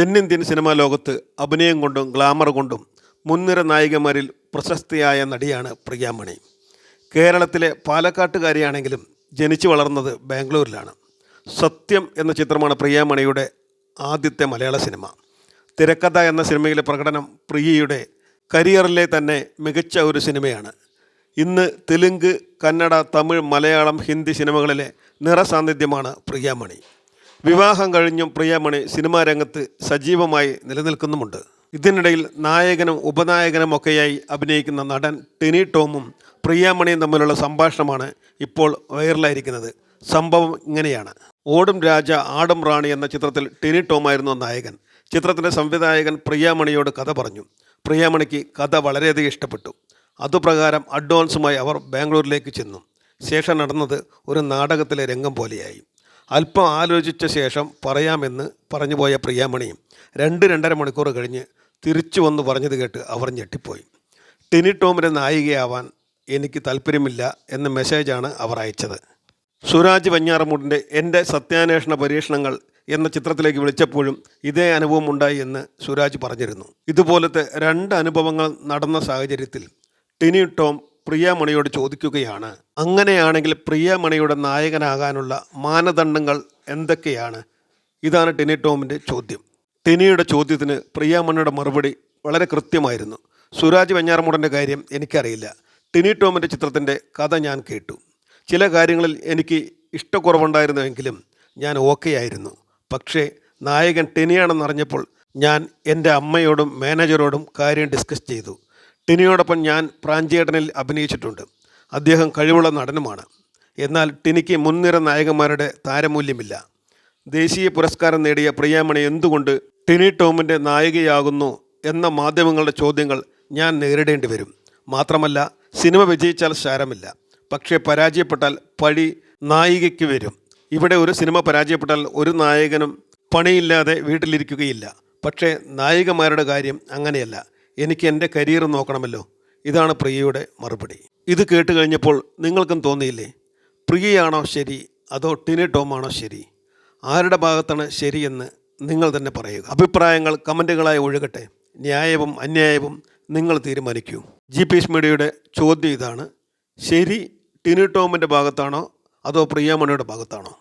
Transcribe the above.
തെന്നിന്ത്യൻ സിനിമാ ലോകത്ത് അഭിനയം കൊണ്ടും ഗ്ലാമർ കൊണ്ടും മുൻനിര നായികമാരിൽ പ്രശസ്തിയായ നടിയാണ് പ്രിയാമണി. കേരളത്തിലെ പാലക്കാട്ടുകാരിയാണെങ്കിലും ജനിച്ചു വളർന്നത് ബാംഗ്ലൂരിലാണ്. സത്യം എന്ന ചിത്രമാണ് പ്രിയാമണിയുടെ ആദ്യത്തെ മലയാള സിനിമ. തിരക്കഥ എന്ന സിനിമയിലെ പ്രകടനം പ്രിയയുടെ കരിയറിലെ തന്നെ മികച്ച ഒരു സിനിമയാണ്. ഇന്ന് തെലുങ്ക് കന്നഡ തമിഴ് മലയാളം ഹിന്ദി സിനിമകളിലെ നിറസാന്നിധ്യമാണ് പ്രിയാമണി. വിവാഹം കഴിഞ്ഞും പ്രിയാമണി സിനിമാ രംഗത്ത് സജീവമായി നിലനിൽക്കുന്നുമുണ്ട്. ഇതിനിടയിൽ നായകനും ഉപനായകനും ഒക്കെയായി അഭിനയിക്കുന്ന നടൻ ടെനി ടോമും പ്രിയാമണിയും തമ്മിലുള്ള സംഭാഷണമാണ് ഇപ്പോൾ വൈറലായിരിക്കുന്നത്. സംഭവം ഇങ്ങനെയാണ്. ഓടും രാജ ആടും റാണി എന്ന ചിത്രത്തിൽ ടെനി ടോമായിരുന്നു നായകൻ. ചിത്രത്തിന്റെ സംവിധായകൻ പ്രിയാമണിയോട് കഥ പറഞ്ഞു. പ്രിയാമണിക്ക് കഥ വളരെയധികം ഇഷ്ടപ്പെട്ടു. അതുപ്രകാരം അഡ്വാൻസുമായി അവർ ബാംഗ്ലൂരിലേക്ക് ചെന്നു. ശേഷം നടന്നത് ഒരു നാടകത്തിലെ രംഗം പോലെയായി. അല്പം ആലോചിച്ച ശേഷം പറയാമെന്ന് പറഞ്ഞുപോയ പ്രിയാമണിയും രണ്ട് രണ്ടര മണിക്കൂർ കഴിഞ്ഞ് തിരിച്ചു വന്ന് പറഞ്ഞത് കേട്ട് അവർ ഞെട്ടിപ്പോയി. ടിനി ടോമിന്റെ നായികയാവാൻ എനിക്ക് താല്പര്യമില്ല എന്ന മെസ്സേജാണ് അവർ അയച്ചത്. സുരാജ് വഞ്ഞാറമൂടിന്റെ എന്റെ സത്യാന്വേഷണ പരീക്ഷണങ്ങൾ എന്ന ചിത്രത്തിലേക്ക് വിളിച്ചപ്പോഴും ഇതേ അനുഭവം ഉണ്ടായി എന്ന് സുരാജ് പറഞ്ഞിരുന്നു. ഇതുപോലത്തെ രണ്ട് അനുഭവങ്ങൾ നടന്ന സാഹചര്യത്തിൽ ടിനി ടോം പ്രിയാമണിയോട് ചോദിക്കുകയാണ് അങ്ങനെയാണെങ്കിൽ പ്രിയാമണിയുടെ നായകനാകാനുള്ള മാനദണ്ഡങ്ങൾ എന്തൊക്കെയാണ്? ഇതാണ് ടിനി ടോമിന്റെ ചോദ്യം. ടിനിയുടെ ചോദ്യത്തിന് പ്രിയാമണിയുടെ മറുപടി വളരെ കൃത്യമായിരുന്നു. സുരാജ് വെഞ്ഞാറമൂടന്റെ കാര്യം എനിക്കറിയില്ല. ടിനി ടോമിന്റെ ചിത്രത്തിന്റെ കഥ ഞാൻ കേട്ടു. ചില കാര്യങ്ങളിൽ എനിക്ക് ഇഷ്ടക്കുറവുണ്ടായിരുന്നുവെങ്കിലും ഞാൻ ഓക്കെ ആയിരുന്നു. പക്ഷേ നായകൻ ടെനിയാണെന്നറിഞ്ഞപ്പോൾ ഞാൻ എന്റെ അമ്മയോടും മാനേജറോടും കാര്യം ഡിസ്കസ് ചെയ്തു. ടിനിയോടൊപ്പം ഞാൻ പ്രാഞ്ചേടനിൽ അഭിനയിച്ചിട്ടുണ്ട്. അദ്ദേഹം കഴിവുള്ള നടനുമാണ്. എന്നാൽ ടിനിക്ക് മുൻനിര നായകന്മാരുടെ താരമൂല്യമില്ല. ദേശീയ പുരസ്കാരം നേടിയ പ്രിയാമണി എന്തുകൊണ്ട് ടിനി ടോമിന്റെ നായികയാകുന്നു എന്ന മാധ്യമങ്ങളുടെ ചോദ്യങ്ങൾ ഞാൻ നേരിടേണ്ടി വരും. മാത്രമല്ല സിനിമ വിജയിച്ചാൽ സാരമില്ല. പക്ഷേ പരാജയപ്പെട്ടാൽ പഴി നായികയ്ക്ക് വരും. ഇവിടെ ഒരു സിനിമ പരാജയപ്പെട്ടാൽ ഒരു നായകനും പണിയില്ലാതെ വീട്ടിലിരിക്കുകയില്ല. പക്ഷേ നായികമാരുടെ കാര്യം അങ്ങനെയല്ല. എനിക്ക് എന്റെ കരിയർ നോക്കണമല്ലോ. ഇതാണ് പ്രിയയുടെ മറുപടി. ഇത് കേട്ട് കഴിഞ്ഞപ്പോൾ നിങ്ങൾക്കും തോന്നിയില്ലേ? പ്രിയയാണോ ശരി? അതോ ടിനി ടോമാണോ ശരി? ആരുടെ ഭാഗത്താണ് ശരിയെന്ന് നിങ്ങൾ തന്നെ പറയുക. അഭിപ്രായങ്ങൾ കമന്റുകളായി ഒഴുകട്ടെ. ന്യായവും അന്യായവും നിങ്ങൾ തീരുമാനിക്കൂ. ജി പി മീഡിയയുടെ ചോദ്യം ഇതാണ്. ശരി ടിനി ടോമിന്റെ ഭാഗത്താണോ? അതോ പ്രിയാമണിയുടെ ഭാഗത്താണോ?